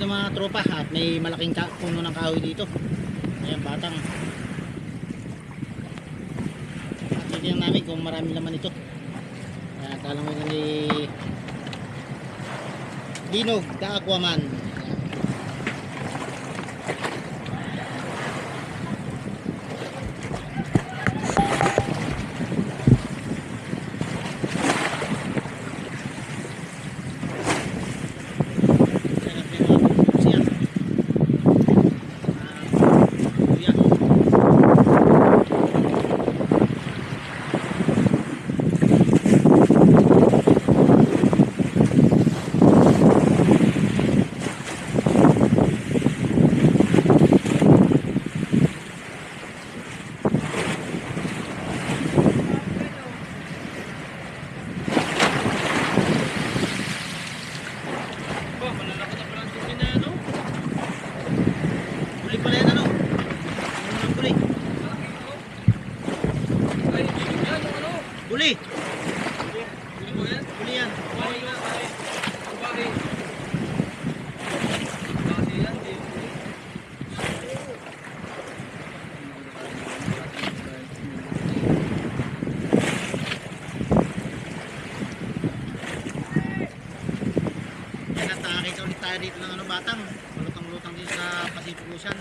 Ito mga tropa at may malaking puno ng kahoy dito. Ayan batang. At titignan namin kung marami laman ito. Ayan, talang mo ni Dinog the Aquaman. Sarap yung mga siya. Ah, kuya. Huli pala yan ano? Ano ng huli? Huli! Huli yan. Nakakita ulit dito ng ano batang. Lutang-lutang dito sa Pacific Ocean.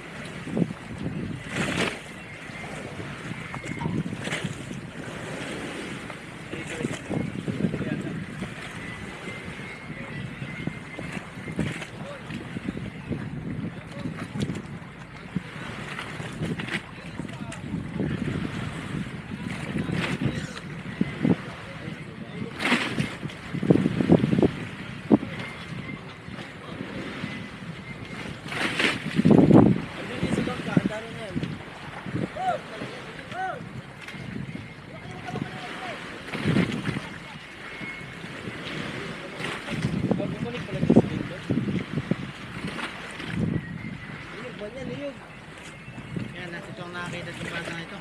Yan, at ito ang nakakita sa bata na ito.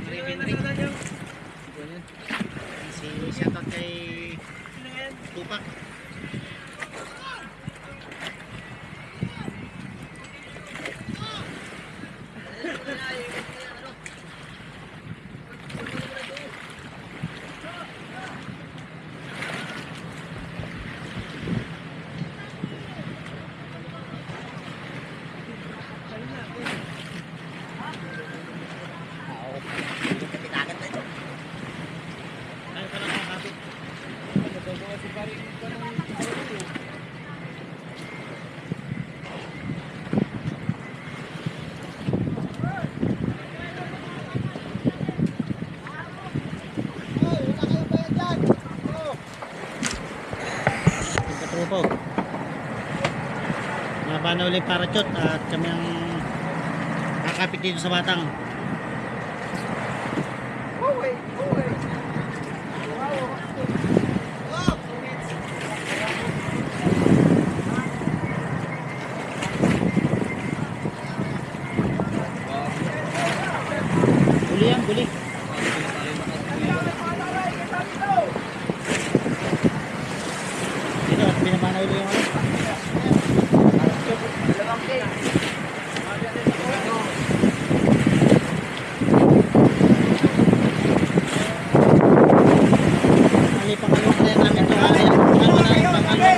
Ang ribbon ring. Ganyan. Si shoutout kay Tupac. Ay, parang nakakapit. Katropo. Naba na ulit parachute at kami ang kakapit dito sa batang. Huli yan, huli.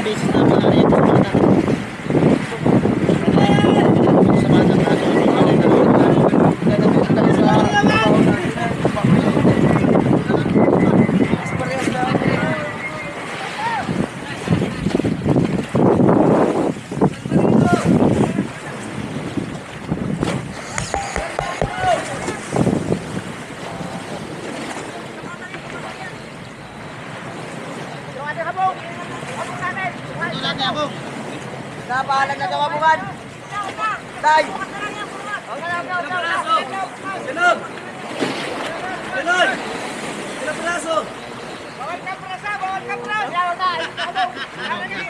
可以吃 Nabahalan na daw abukan. Tay. Sinog! Sinog! Ilang piraso? Hindi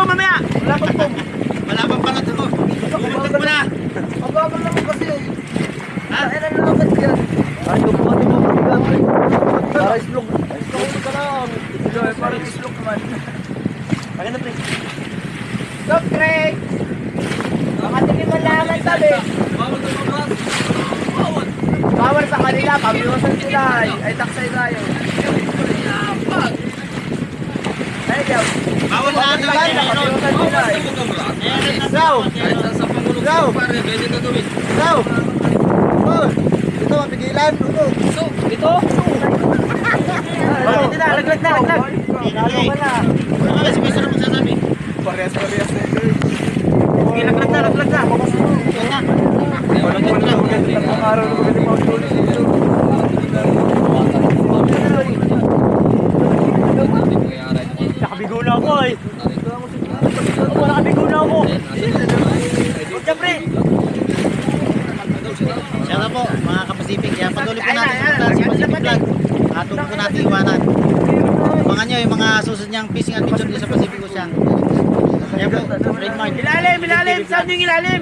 po pala, po mamaya. Wala pang pong. Wala pang pangat ako. Umutot mo na. Mabagal naman kasi eh. Ha? Kailan na naman yan? Ay, yung po, yung po, Para islog. Islog ka lang. Ito eh, parang islog naman. Pakita pre. Stop, Craig! Makatingin mo laman sabi. Bawal sa kanila, pamiwasan sila. Ay, ay taksay tayo. Ay, Gaw. Bawal na ang Bawal na, pamiwasan sila. eh. Gaw! Gaw! Gaw! Oh, ito, mapigilan. Ito. Ito? Bakit na, laglag na, laglag. Lalo ka na. Ano may sarap magsasabi? Parehas, parehas. Okay, laglag na, laglag na. Yan na. Walang walang tatlong araw na magaling mga ulit dito. Nakabigo na ako eh. Ako, nakabigo na ako. Huwag pre. Siya na po, mga kapasipig. Kaya patuloy po natin sa sa Pacific Vlog. At huwag po natin iwanan. Abangan nyo yung mga susunod niyang fishing adventure dito sa Pacific Ocean. Kaya po, trademark. Ilalim, ilalim. Saan yung ilalim?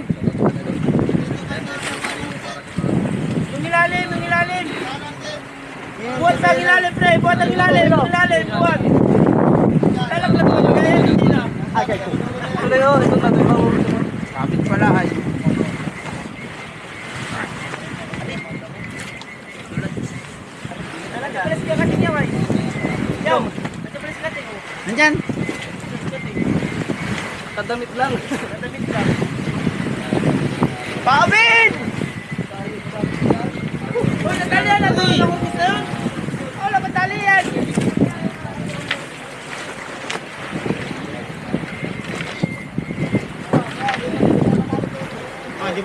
Yung ilalim, yung ilalim. Buhat sa ilalim, pre. Buhat ang ilalim, ilalim. Buhat. Lalaglag ko. Kaya hindi na. Ito na ito. Kapit pala ay. Press ka kasi niya, ay. Yaw.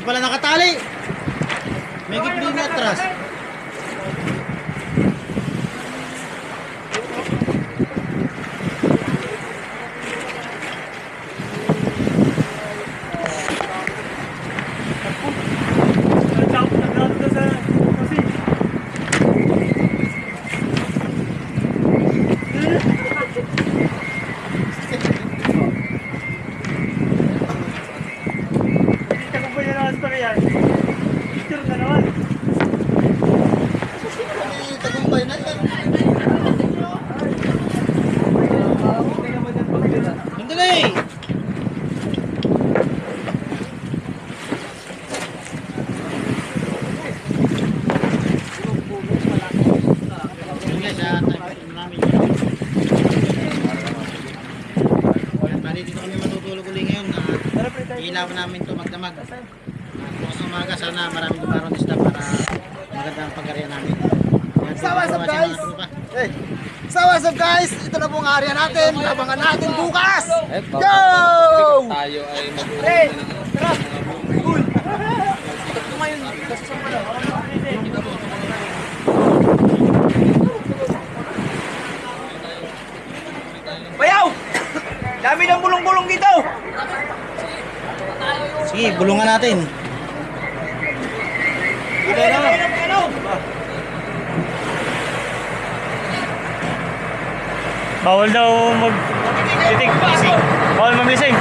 Pala nakatali. May gitli na atras. kailangan namin ito magdamag. Bukas ng umaga, sana maraming gumaroon isda para maganda ang pag-area namin. So what's up guys? Hey. So what's up guys? Ito na pong area natin. Abangan natin bukas. Go! Tayo ay mag-uwi. Hey, tara. Bayaw! Dami ng bulong-bulong dito! Sige, bulungan natin. Pero, bawal daw mag titig. Bawal mamlising.